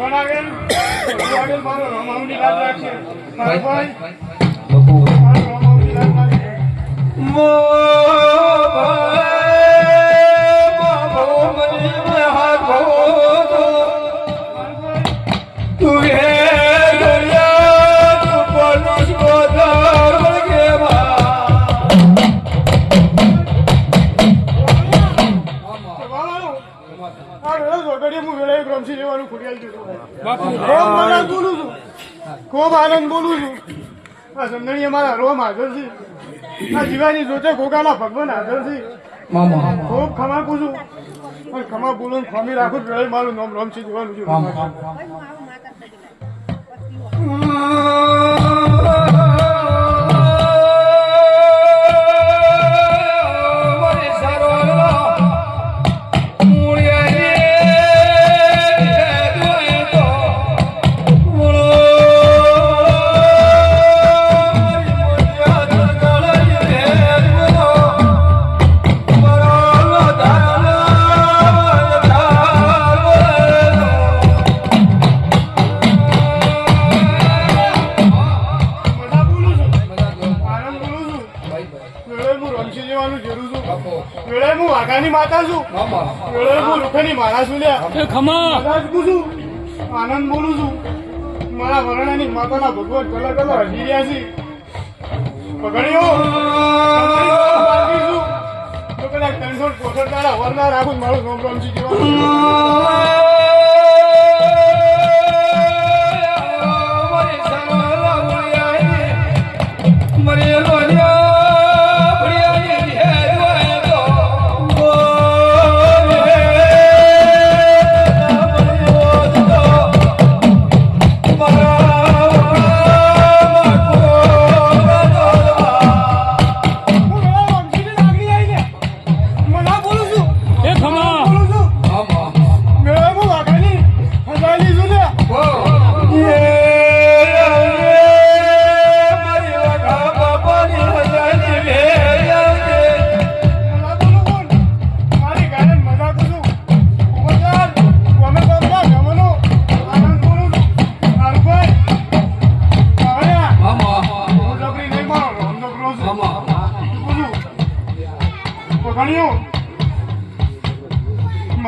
ભગવાન આ અમારા મારા રોમ હાજર છે. આ જીવાની જોતે ગોગાના ભગવાન હાજર છે. મામા ખૂબ ખમા પૂછું. પણ ખમા બોલું ખમી રાખું વેળે મારું નામ રોમ છે. જોવાનું છે વાઘાની માતા છું. હું રૂખની મારા છું ખમા. પૂછું આનંદ બોલું છું. મારા વરણાની માતાના ભગવાન કલા કલા હજી રહ્યા છે. છું તો કદાચ ત્રણસો પોસઠ તારા વરના રાખું મારું નામ રમજી જેવા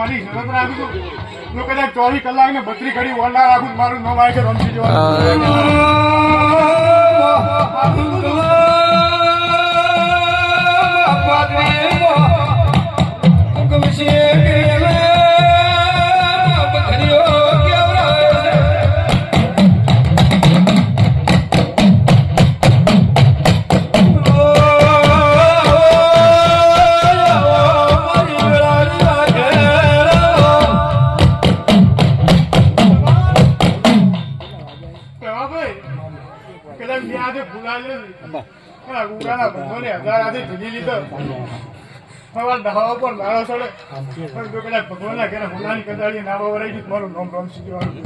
મારી શરત રાખું છું. કદાચ ચોવીસ કલાક ને બત્રી ઘડી વંડા રાખું મારું નામ આવે છે રમસી ભાઈ ગુગાના ભગવાને હજાર આજે લીધો. સવાર પર મારો સડે. પણ જો કદાચ ભગવાનના ઘરે હોનાની કદાળી ના વરાઈ મારું નામ રમસી દેવાનું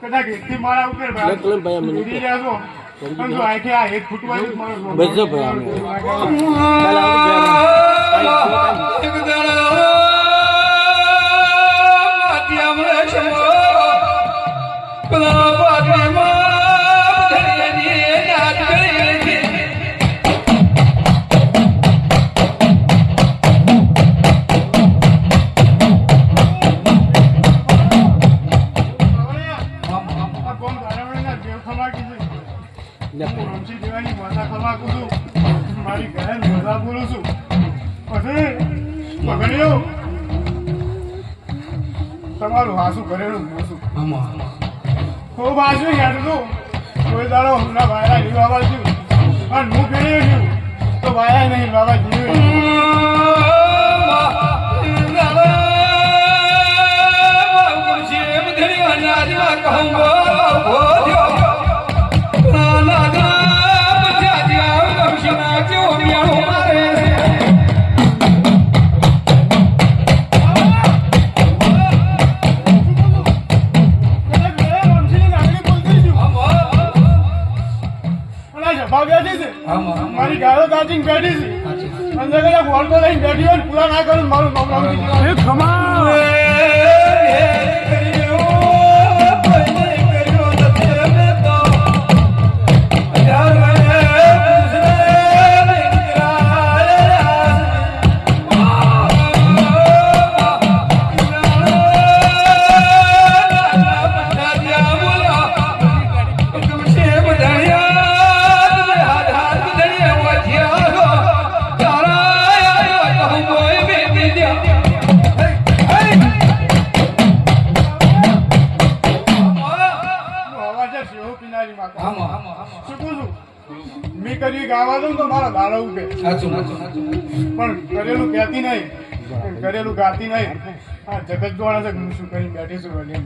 કદાચ એકથી મારા ઉપર ભાઈ. ઉડી રહ્યા પણ જો આખે આ એક ફૂટવાનું જ મારું બસ ભાઈ, તમારું હાસું કરેલું મોસું ખૂબ હાસું યાદ કોઈ દાડો હમણાં વાયરા નહીં બાબા છું પણ હું ફેરી છું તો વાયા નહીં બાબા જીવ્યું કદાચ અંદર કદાચ વોલ્ટો લઈને બેઠી હોય ને પૂરા ના કરું મારું નામ એ ખમા. છું મેં કરી ગાવા દઉં તો મારા દાડા ઉભે પણ કરેલું કહેતી નહીં કરેલું ગાતી નહીં આ જગત દ્વારા છે હું શું કરી બેઠી છું એમ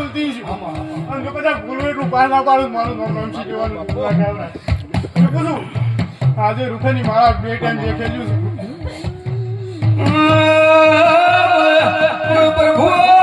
બોલતી છું અને જો કદાચ ભૂલું એટલું બહાર ના પાડું મારું નામ રમશી દેવાનું પૂરા ખ્યાલ રાખે. શીખું છું આજે રૂખેની મારા બે ટાઈમ દેખેલું છે વેળે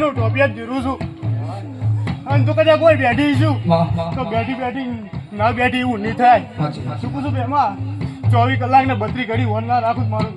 વેળે હું ટોપિયા જીરું છું. અને તું કદાચ કોઈ બેઠી છું. તો બેઠી બેઠી ના બેઠી એવું નહીં થાય. શું કહું છું બેમાં? ચોવીસ કલાક ને બત્રી ઘડી વન ના રાખું મારું